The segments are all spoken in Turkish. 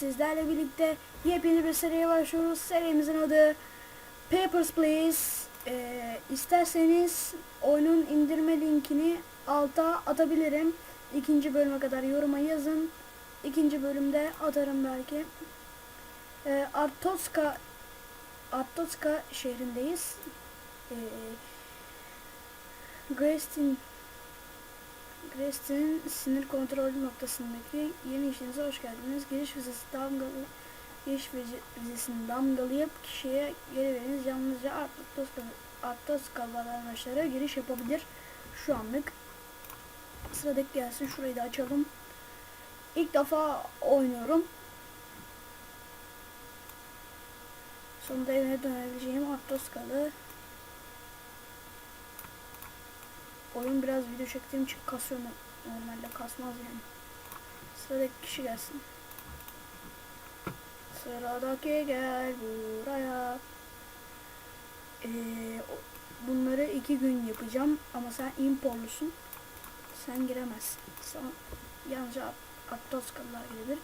sizlerle birlikte yepyeni bir seriye başlıyoruz. Serimizin adı Papers, Please. Ee, isterseniz oyunun indirme linkini alta atabilirim. İkinci bölüme kadar yoruma yazın. İkinci bölümde atarım belki. Ee, Artoska Artoska şehrindeyiz. Ee, Grace'in Grace'in sinir kontrolü noktasındaki yeni işinize hoş geldiniz. Giriş vizesi damgalı giriş vize- vizesini damgalayıp kişiye geri veriniz. Yalnızca Artoska Artoska vatandaşları giriş yapabilir. Şu anlık. Sıradaki gelsin. Şurayı da açalım. İlk defa oynuyorum. Sonunda evine dönebileceğim Artoskalı. Oyun biraz video çektiğim için kasıyor no- normalde kasmaz yani. Sıradaki kişi gelsin. Sıradaki gel buraya. Ee, bunları iki gün yapacağım ama sen imporlusun. Sen giremezsin. Sana yalnızca At- Attoskalılar girebilir.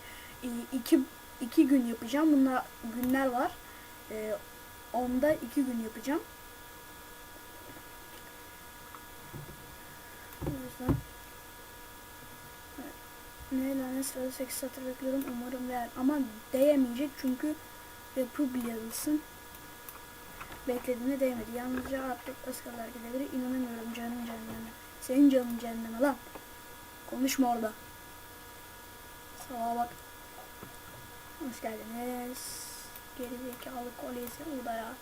Ee, iki, iki gün yapacağım. Bunlar günler var. Ee, onda iki gün yapacağım. O yüzden ne lanet sırada 8 satır bekliyorum umarım değer. Ama değmeyecek çünkü Republicalsın beklediğine değmedi. Yalnızca artık ıskalar gidebilir. İnanamıyorum canım cehenneme. Senin canın cehenneme lan. Konuşma orada. Sağa bak. Hoş geldiniz. Geri zekalı kolyesi odaya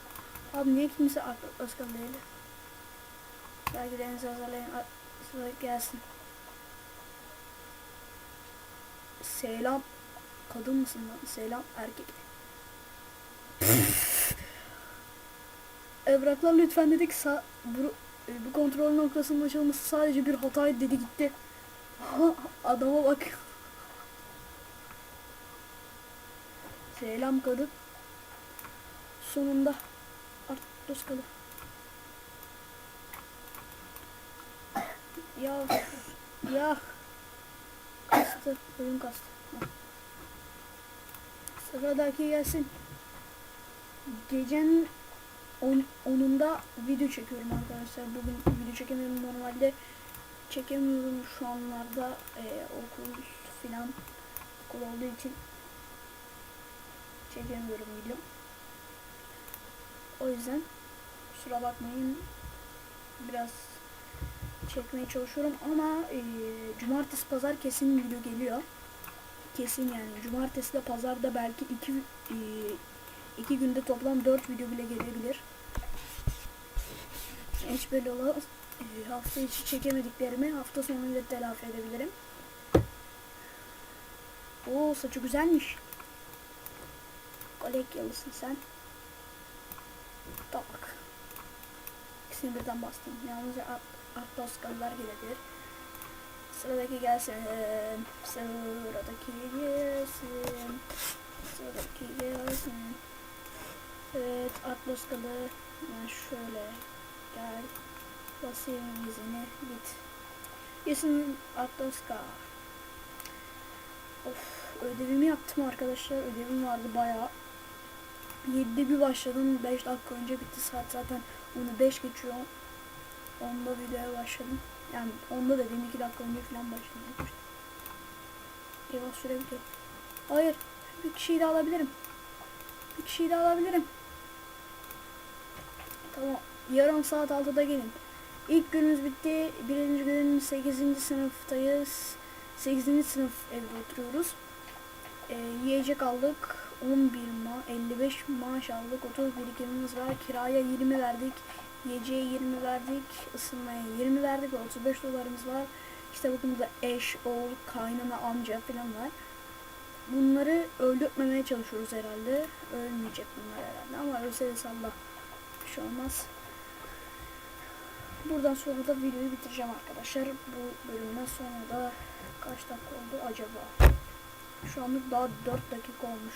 abi niye kimse artık ıskalı değil belgelerinizi hazırlayın. A- sıra gelsin Selam. Kadın mısın lan? Selam erkek. Evraklar lütfen dedik. Sa bu, e, bu kontrol noktasının açılması sadece bir hataydı dedi gitti. Adama bak. Selam kadın. Sonunda. Artık dost kadın. Ya. Ya. Kastı. Oyun kastı. Sıradaki gelsin. Gecenin 10 10'unda video çekiyorum arkadaşlar. Bugün video çekemiyorum normalde. Çekemiyorum şu anlarda e, okul filan okul olduğu için çekemiyorum video. O yüzden kusura bakmayın. Biraz çekmeye çalışıyorum ama e, cumartesi pazar kesin video geliyor. Kesin yani. Cumartesi de pazarda belki iki e, iki günde toplam 4 video bile gelebilir. Hiç belli olamaz. E, hafta içi çekemediklerimi hafta sonuyla telafi edebilirim. Oo saçı güzelmiş. Kolekyalısın sen. Tak. İkisini birden bastım. Yalnızca Atlaskalılar gelebilir. Sıradaki gelsin. Sıradaki gelsin. Sıradaki gelsin. Evet Atlaskalı. Ben şöyle gel. Basayım izini. Git. Yesin Atlaska. Of ödevimi yaptım arkadaşlar. Ödevim vardı bayağı. 7'de bir başladım. 5 dakika önce bitti saat zaten. Onu 5 geçiyor. Onda videoya başladım. Yani onda dediğim 2 dakika önce falan başladım. Eyvah süre bitiyor. Hayır. Bir kişiyi de alabilirim. Bir kişiyi de alabilirim. Tamam. Yarım saat 6'da gelin. İlk günümüz bitti. Birinci gün 8. sınıftayız. 8. sınıf evde oturuyoruz. Ee, yiyecek aldık. 11 ma 55 maaş aldık. 30 birikimimiz var. Kiraya 20 verdik. Yiyeceğe 20 verdik. ısınmaya 20 verdik. ve 35 dolarımız var. İşte bakın burada eş, oğul, kaynana, amca falan var. Bunları öldürtmemeye çalışıyoruz herhalde. Ölmeyecek bunlar herhalde ama ölse de salla. Bir şey olmaz. Buradan sonra da videoyu bitireceğim arkadaşlar. Bu bölümden sonra da kaç dakika oldu acaba? Şu anlık daha 4 dakika olmuş.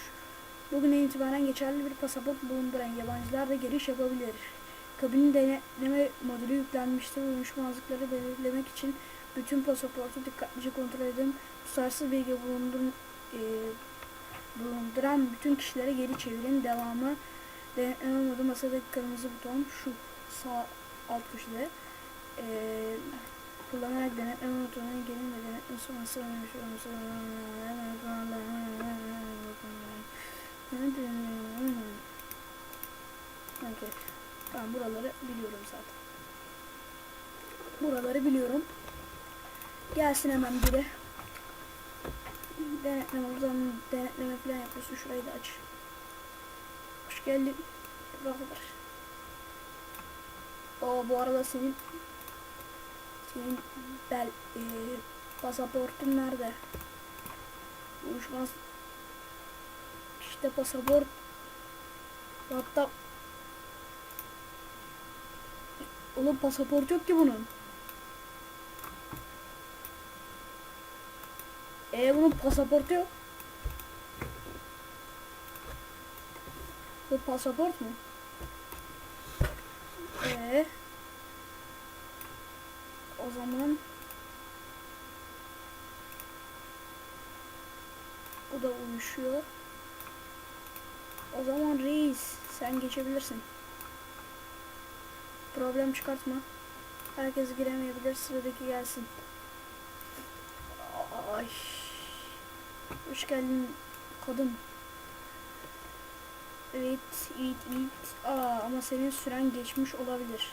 Bugünden itibaren geçerli bir pasaport bulunduran yabancılar da giriş yapabilir. Kabinin denetme modülü yüklenmiştir. Uyuşmazlıkları belirlemek için bütün pasaportu dikkatlice kontrol edin. Tutarsız bilgi bulundurun, e, bulunduran bütün kişilere geri çevirin. Devamı denetleme modu masadaki kırmızı buton şu sağ alt köşede. Ee, kullanarak denetleme motoruna gelin ve denetleme sonrası Okay. Tamam buraları biliyorum zaten. Buraları biliyorum. Gelsin hemen biri. Denetleme buradan denetleme falan yapıyorsun. Şurayı da aç. Hoş geldin. Buralar. O bu arada senin senin bel e, pasaportun nerede? Uyuşmaz. İşte pasaport. Hatta Oğlum pasaport yok ki bunun. E bunun pasaportu yok. Bu pasaport mu? E o zaman bu da uyuşuyor. O zaman reis sen geçebilirsin. Problem çıkartma. Herkes giremeyebilir. Sıradaki gelsin. Ay. Hoş geldin kadın. Evet, it, it. Aa, ama senin süren geçmiş olabilir.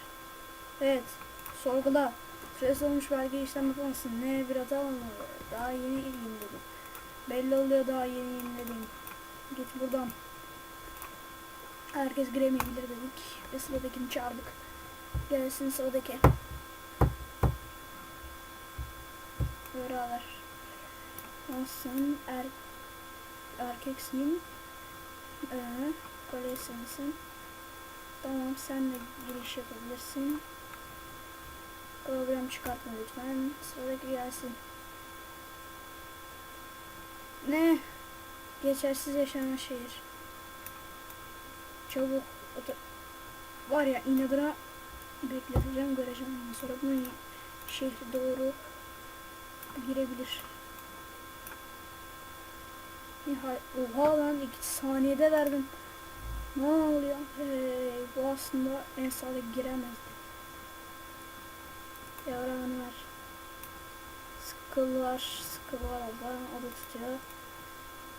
Evet, sorgula. Süresi olmuş belge işlem yapamazsın. Ne bir hata mı? Daha yeni yeniledim. Belli oluyor daha yeni yeniledim. Git buradan. Herkes giremeyebilir dedik. Ve sıradakini çağırdık. Gelsin sıradaki. Beraber. Nasılsın? Er, erkeksin. Ee, kolye sensin. Tamam sen de giriş yapabilirsin. Program çıkartma lütfen. Sıradaki gelsin. Ne? Geçersiz yaşanan şehir. Çabuk. Var ya inadına bekleteceğim göreceğim. Ondan sonra bunun şehri doğru girebilir. Nihayet. Oha lan iki saniyede verdim. Ne oluyor? Hey, bu aslında en sağlık giremezdi. Yavranı var. Sıkıl var. Sıkıl var tutuyor.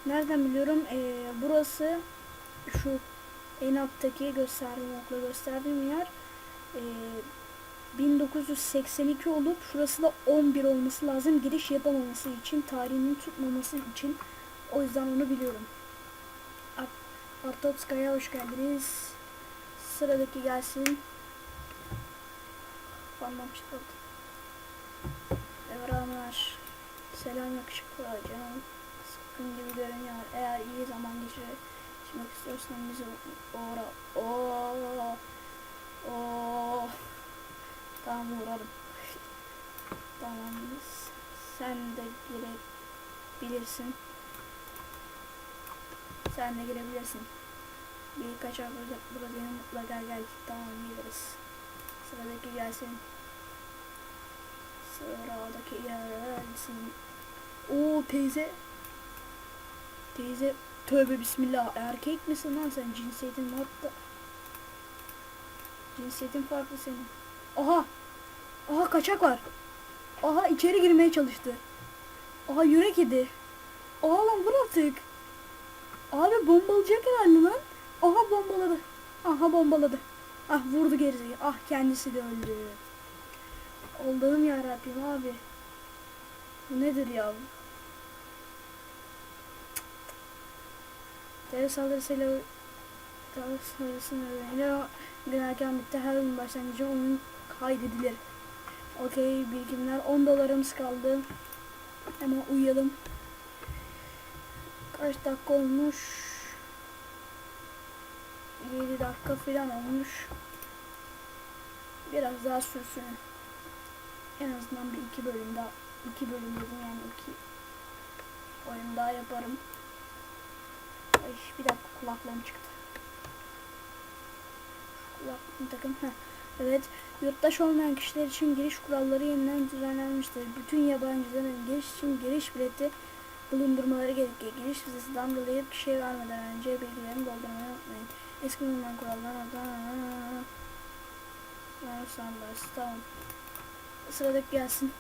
Nereden biliyorum? Ee, burası şu en alttaki gösterdiğim okla gösterdiğim yer ee, 1982 olup şurası da 11 olması lazım giriş yapamaması için tarihinin tutmaması için o yüzden onu biliyorum. Art- Artotskaya hoş geldiniz. Sıradaki gelsin. Parmağım çıkardı. Devranlar. Selam yakışıklı canım. Sıkkın gibi görünüyor. Eğer iyi zaman geçirmek istiyorsan bize uğra. Oo. Oo. Tamam uğrarım. Tamam. Sen de girebilirsin. Sen de girebilirsin. Birkaç ay burada, burada benim mutlaka gel. Tamam geliriz. Sıradaki gelsin. Sıradaki gelsin. Oo teyze. Teyze tövbe bismillah erkek misin lan sen cinsiyetin hatta. Cinsiyetin farklı senin. Aha. Aha kaçak var. Aha içeri girmeye çalıştı. Aha yürek yedi. Aha lan vur artık. Abi bombalayacak herhalde lan. Aha bombaladı. Aha bombaladı. Ah vurdu gerizekalı. Ah kendisi de öldü. Allah'ım ya Rabbim abi. Bu nedir ya? Terör saldırısıyla terör saldırısının bitti. Her oyun başlangıcı oyun kaydedilir. Okey birikimler 10 dolarımız kaldı. Hemen uyuyalım. Kaç dakika olmuş? 7 dakika falan olmuş. Biraz daha sürsün. En azından bir iki bölüm daha iki bölüm dedim yani iki oyun daha yaparım. Ay bir dakika kulaklığım çıktı. Kulaklığım takım. Heh. Evet, yurttaş olmayan kişiler için giriş kuralları yeniden düzenlenmiştir. Bütün yabancıların giriş için giriş bileti bulundurmaları gerekiyor. Giriş vizesi damgalayıp kişiye vermeden önce bilgilerini doldurmayı unutmayın. Eski bulunan kurallar Sandalyesi tamam. Sıradaki gelsin.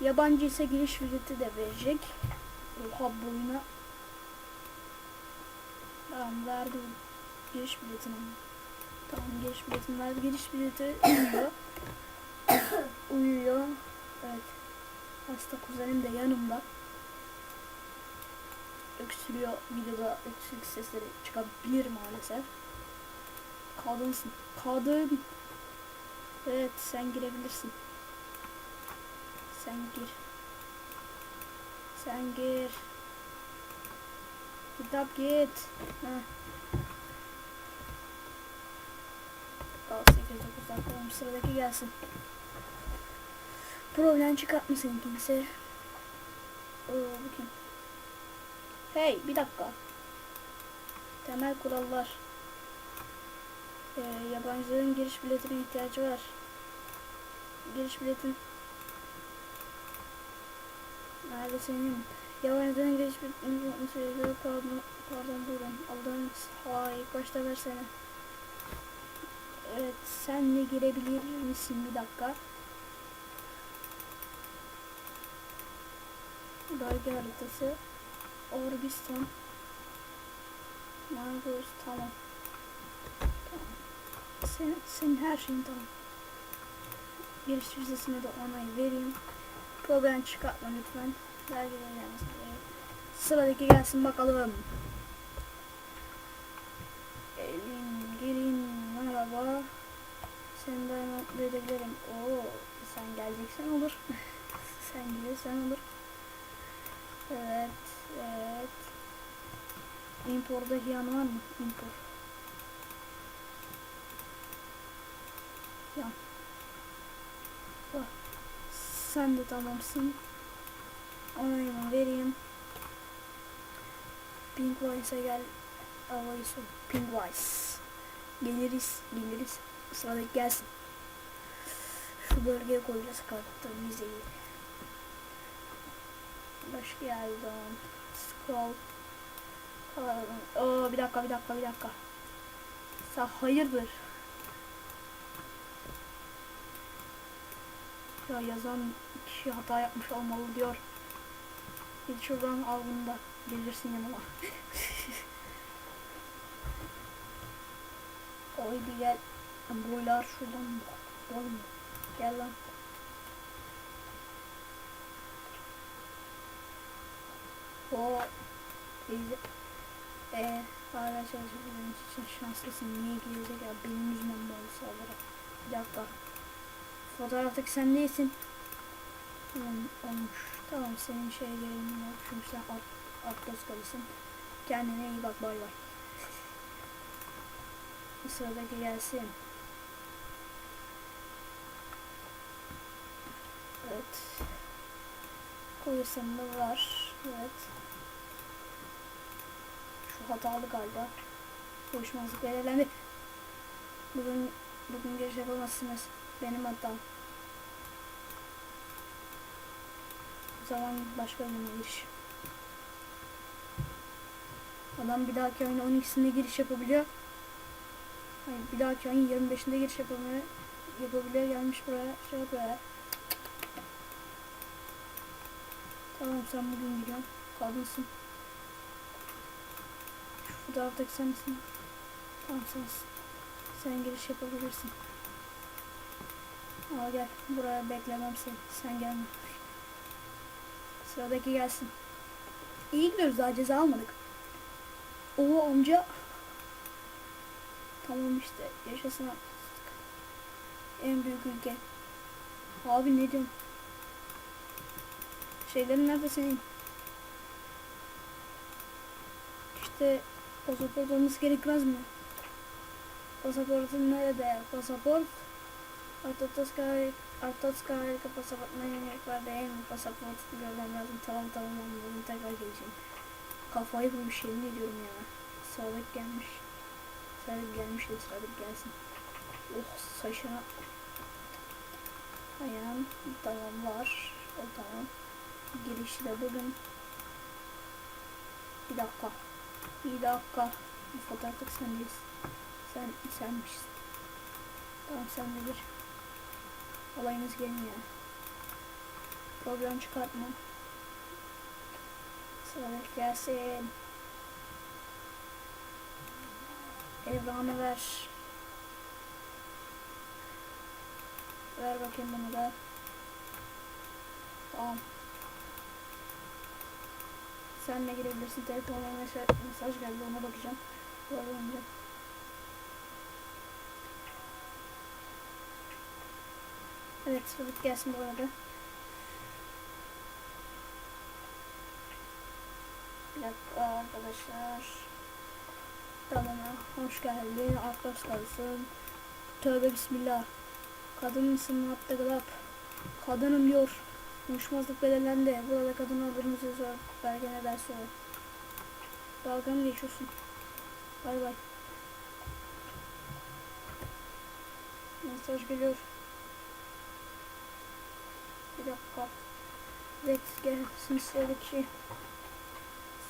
Yabancı ise giriş ücreti de verecek. Oha boyuna. Tamam verdi bu giriş biletini. Tamam giriş verdi. Giriş bileti uyuyor. uyuyor. Evet. Hasta kuzenim de yanımda. Öksürüyor. Videoda öksürük sesleri çıkabilir maalesef. Kadınsın. Kadın. Evet sen girebilirsin. Sen gir. Sen gir. Kitap git. Heh. Daha 8 9 dakika olmuş. Sıradaki gelsin. Problem çıkartmasın kimse. Oo? Hey bir dakika. Temel kurallar. Ee, yabancıların giriş biletine ihtiyacı var. Giriş biletin Nerede senin? Yabancıların giriş biletini. Pardon, pardon buyurun. Aldığın ha ilk başta versene. Evet sen de girebilir misin bir dakika? Bölge haritası. Orbistan. Margos tamam. Tamam. Senin, senin her şeyin tamam. Giriş vizesine de onay vereyim. Problem çıkartma lütfen. Dergileri gelmesin. Evet. Sıradaki gelsin bakalım. Gelin, gelin. Merhaba. Seni de mutlu edebilirim. Oo, sen geleceksen olur. sen gelirsen olur. Evet, evet. Impor'da hiyan var mı? Impor. Ya. Bak. Sen de tamamsın. Onayımı vereyim. Pinkwise'a gel. Havayı sor. Pinkwise. Geliriz, geliriz. Sıradaki gelsin. Şu bölgeye koyacağız kartı vizeyi. Başka yerden. Scroll. Oo, bir dakika, bir dakika, bir dakika. Sen hayırdır? Ya yazan kişi hata yapmış olmalı diyor. Git şuradan al bunu da gelirsin yanıma. Oy bir gel. Boylar şuradan. Oy. Gel lan. O teyze. Eğer hala çalışabildiğiniz için şanslısın. Niye gelecek ya? Benim yüzümden böyle sağlara. Bir dakika. Fotoğraftaki sen değilsin. Tamam olmuş. Tamam senin şeye yok. Çünkü sen alt, Atlas kalısın. Kendine iyi bak bay bay. Sıradaki gelsin. Evet. Koyusunda var. Evet. Şu hatalı galiba. Uyuşmazlık belirlendi. Bugün bugün giriş yapamazsınız. Benim hatam. O zaman başka bir giriş. Adam bir dahaki oyun 12'sinde giriş yapabiliyor. Hayır bir dahaki oyun 25'inde giriş yapamıyor. Yapabiliyor gelmiş buraya şey yapıyor. Tamam sen bugün gidiyorsun. Kadınsın. Şu fotoğraftaki sen misin? Tamam sensin. Sen giriş yapabilirsin. Al gel. Buraya beklemem seni. Sen gelme. Sıradaki gelsin. İyi gidiyoruz daha ceza almadık. O amca. Tamam işte. Yaşasın. En büyük ülke. Abi ne diyorsun? Şeylerin nerede senin? İşte pasaport olması gerekmez mi? Pasaportun nerede? Pasaport Artatoskai Artatoskai pasaportuna gerek var değil mi? Pasaport görmem lazım. Tamam tamam anladım. Tekrar geleceğim. Kafayı bulmuş yemin ediyorum ya. Sağlık gelmiş. Gelmiş de sağlık gelsin. Oh saçına. Ayağım tamam var. O tamam. Girişi de bugün Bir dakika. Bir dakika. Bu fotoğraflık sendeyiz. Sen senmişsin. Tamam sen de bir. Olayınız gelmiyor. Problem çıkartma. Sıradaki gelsin. Evranı ver. Ver bakayım bunu da. Tamam. Sen de girebilirsin. Telefonuma mesaj, geldi ona bakacağım. Bu arada önce. Evet sıradaki gelsin bu arada. Bir dakika arkadaşlar. Dalana hoş geldin. Atlas kalsın. Tövbe bismillah. Kadın mısın? Hatta glap. Kadınım diyor. Uyuşmazlık belirlendi. Burada kadın olduğumuz yazıyor. Belge ne derse o. Dalga mı geçiyorsun? Bay bay. Mesaj geliyor. Bir dakika. Evet gelsin sıradaki.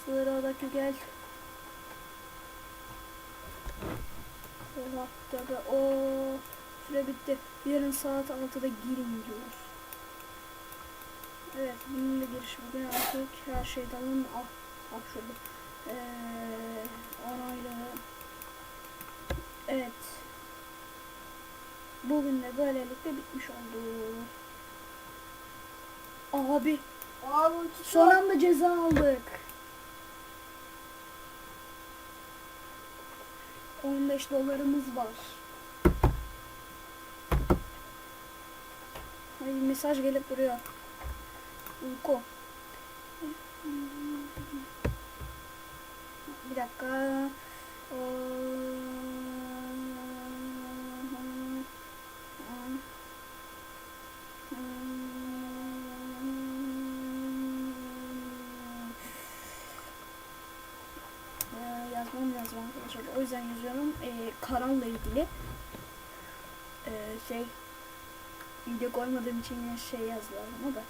Sıradaki gel. Oha tabi o süre bitti. Yarın saat 6'da girin diyor. Evet bunun da giriş bugün artık her şey tamam. Ah, ah şurada. Ee, onaylı. Evet. Bugün de böylelikle bitmiş oldu. Abi Abi son anda ceza aldık. 15 dolarımız var. Ay mesaj gelip duruyor. Uyku. Bir dakika. Ee, yazmam lazım arkadaşlar. O yüzden yazıyorum. Ee, kanalla ilgili. Ee, şey video koymadığım için yine şey yazdılar ama da.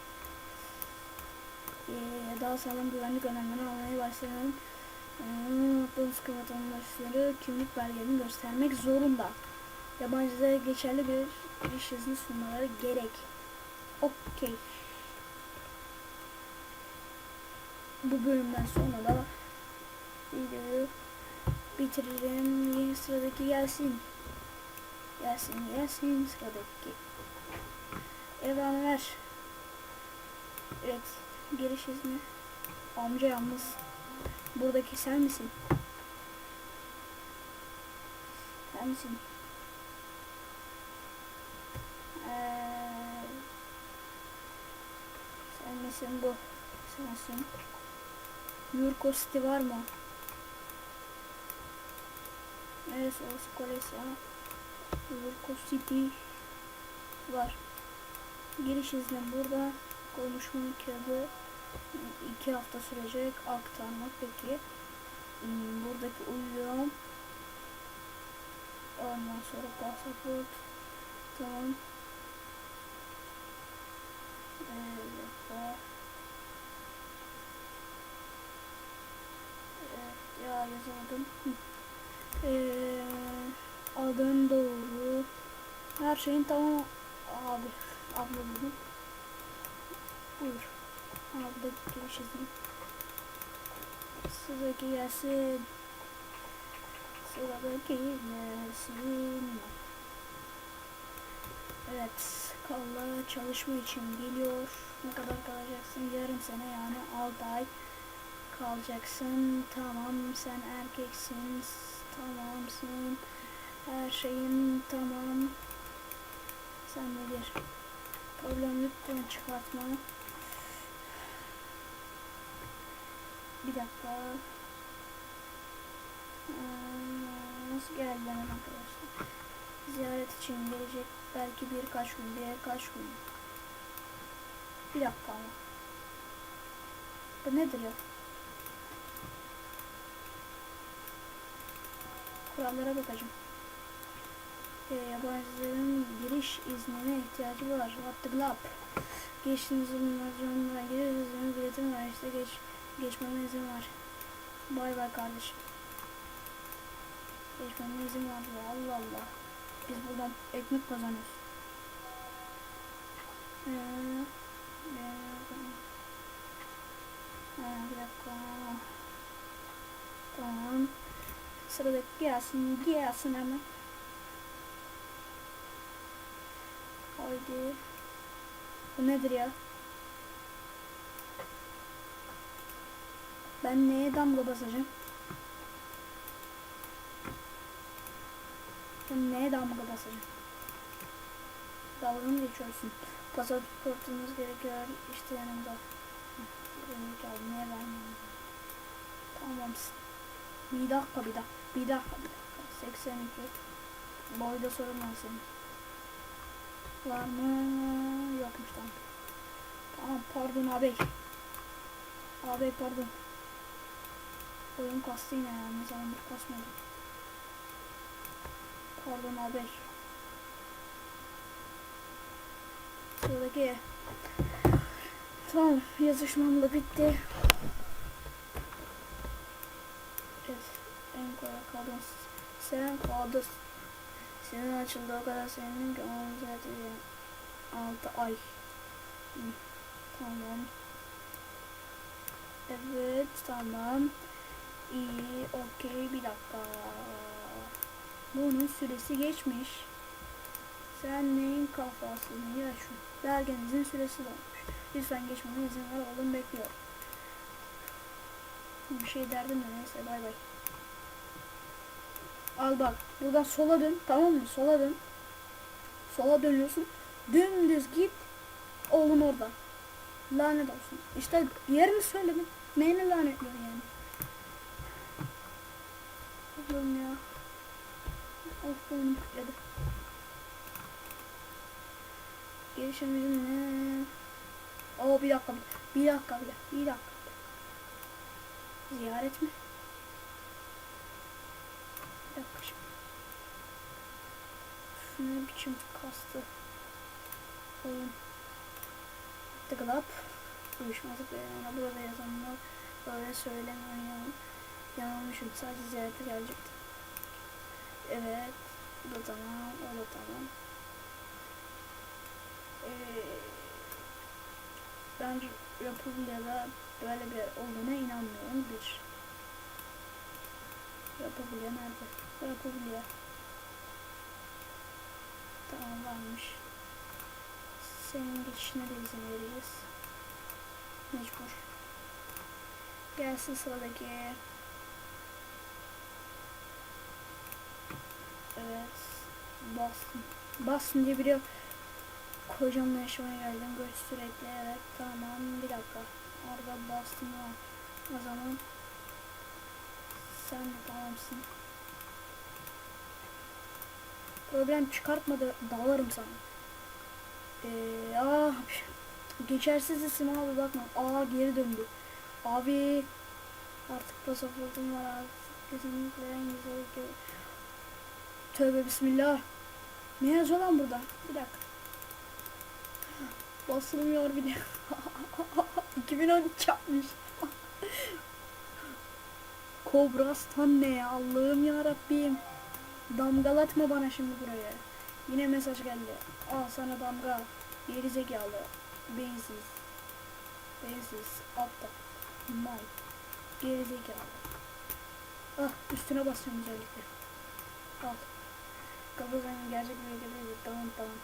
Ee, daha sağlam güvenlik önlemleri almaya başlayalım. Ee, sıkı vatandaşları kimlik belgelerini göstermek zorunda. Yabancılara geçerli bir giriş izni sunmaları gerek. Okey. Bu bölümden sonra da videoyu bitiririm. Yeni sıradaki gelsin. Gelsin gelsin sıradaki. Evranı ver. Evet. Giriş izni. Amca yalnız. Buradaki sen misin? Sen misin? Ee, sen misin bu? Sensin. Yurko City var mı? Neresi orası Kolesya? Yurko City var. Giriş izni burada. Konuşma kağıdı iki hafta sürecek aktarmak peki. Hmm, Buradaki uyuyorum. Ondan sonra pasaport. Tamam. Evet. Evet, ya yazamadım. Hı. Ee, adın doğru. Her şeyin tamam. Abi, abla dedim. Buyur. Da giriş izni. Sıradaki gelsin. Sıradaki gelsin. Evet. Kalla çalışma için geliyor. Ne kadar kalacaksın? Yarım sene yani 6 ay kalacaksın. Tamam sen erkeksin. Tamamsın. Her şeyin tamam. Sen de gir. Problem lütfen çıkartma. Bir dakika. Ee, nasıl geldi hemen arkadaşlar? Ziyaret için gelecek belki birkaç gün, birkaç gün. Bir dakika ama. Bu nedir ya? Kurallara bakacağım. Ee, yabancıların giriş iznine ihtiyacı var. What the glap? Geçtiğiniz zorundan giriş izni biletim var. İşte geç, geçmeme izin var. Bay bay kardeşim. Geçmeme izin var Allah Allah. Biz buradan ekmek kazanıyoruz. Ee, ee, ha, bir dakika. Tamam. Sıradaki gelsin, gelsin hemen. Haydi. Bu nedir ya? Ben neye damga basacağım? Ben neye damga basacağım? Dalga mı geçiyorsun? Pasaportunuz gerekiyor işte yanımda. Niye vermiyorum? Tamamsın. Bir dakika bir dakika. Bir dakika bir dakika. 82. Boyda sorun var senin. Var mı? Yokmuş tamam. Tamam pardon abi. Abi pardon. Oyun kastı yine ya. Ne zamandır kasmadı. Pardon abi. Sıradaki. Tamam yazışmam da bitti. Evet. En kolay kadın. Sen kadın. Senin açıldı o kadar senin ki onun zaten 6 ay. Hı, Tamam. Evet tamam. İyi okey bir dakika. Bunun süresi geçmiş. Sen neyin kafasını ya şu. Belgenizin süresi dolmuş. Lütfen geçmeme izin ver oğlum bekliyor. Bir şey derdim de neyse bay bay. Al bak buradan sola dön tamam mı? Sola dön. Sola dönüyorsun. Dümdüz git. Oğlum orada. Lanet olsun. İşte yerini söyledim. Neyini lanetliyor yani? Oğlum ya. Of oğlum kütledi. Gelişimizin ne? Oo bir dakika bir, dakika dakika bir dakika. Ziyaret mi? Üf, Ne biçim kastı. Oğlum. Tıkılap. Uyuşmazlık ve yani burada yazanlar böyle söylemiyor ya. Yanılmışım sadece ziyarete gelecektim. Evet. Bu da tamam. O da tamam. Ee, ben Republia'da böyle bir olduğuna inanmıyorum. Bir. Republia nerede? Republia. Tamam varmış. Senin geçişine de izin vereceğiz. Mecbur. Gelsin sıradaki. Evet. Boston. Boston diye biri kocamla yaşamaya geldim. Göç sürekli. Evet tamam. Bir dakika. Orada Boston var. O zaman sen de tamamsın. Problem çıkartma da dalarım sana. Ee, ah, geçersiz isim abi bakma. Aa geri döndü. Abi artık pasaportum var artık. Kesinlikle en güzel ki. Tövbe bismillah. Ne yazıyor lan burada? Bir dakika. Basılmıyor bir de. 2013 yapmış. Kobra Stan ne ya Allah'ım ya Rabbim. Damgalatma bana şimdi buraya. Yine mesaj geldi. Al sana damga. Geri zekalı. Beyinsiz. Beyinsiz. Aptal. Mal. Geri zekalı. Ah üstüne basıyorum özellikle. Al. Kapıdan gerçek bir değil. Tamam tamam.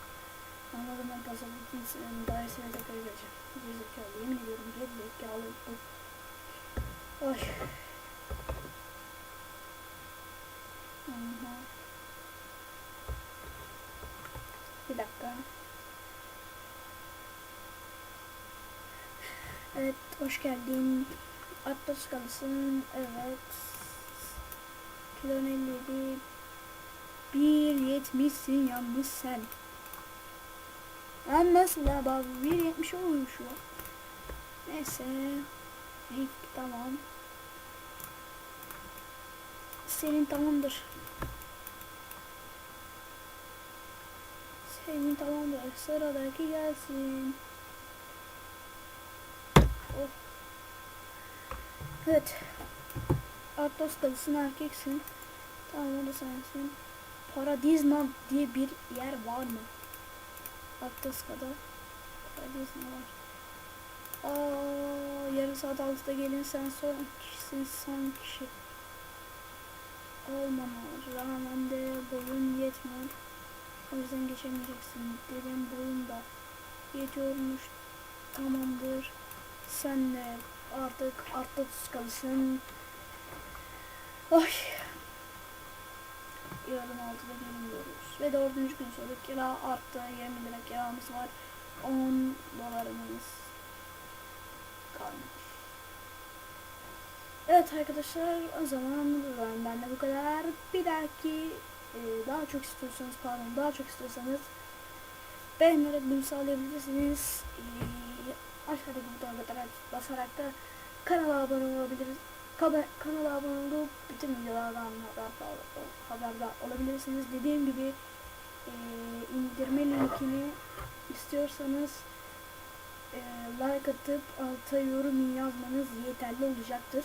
Anladım ben pasaportun dairesine tekrar vereceğim. Geri zekalı. Yemin ediyorum geri zekalı. Ay. Aha. Bir dakika. Evet, hoş geldin. Atlas kalsın. Evet. Kilon 57. 1.70'sin yalnız sen. Lan nasıl ya bak 1.70 olmuş ya. Neyse. İlk tamam. Senin tamamdır. Senin tamamdır. Sıradaki gelsin. Oh. Evet. Artos kadısın erkeksin. Tamam o da sensin. Paradizman diye bir yer var mı? Artoska'da. Paradizma var. Aa, yarım saat altıda gelin sen son kişisin son kişi. Olmama rağmen de boyun yetmiyor. O yüzden geçemeyeceksin. Dedim boyun da yetiyormuş. Tamamdır. Sen de artık artta kalısın. Ay. Yarın altıda gelmiyoruz. Ve dördüncü gün sonra kira arttı. 20 lira kiramız var. 10 dolarımız kalmış. Evet arkadaşlar o zaman ben de bu kadar. Bir dahaki e, daha çok istiyorsanız pardon daha çok istiyorsanız beğenerek bunu sağlayabilirsiniz. E, aşağıdaki butona basarak, basarak da kanala abone olabilirsiniz. Kana- Kanala abone olup bütün videolardan haberdar, haberdar olabilirsiniz. Dediğim gibi e, indirme linkini istiyorsanız like atıp alta yorum yazmanız yeterli olacaktır.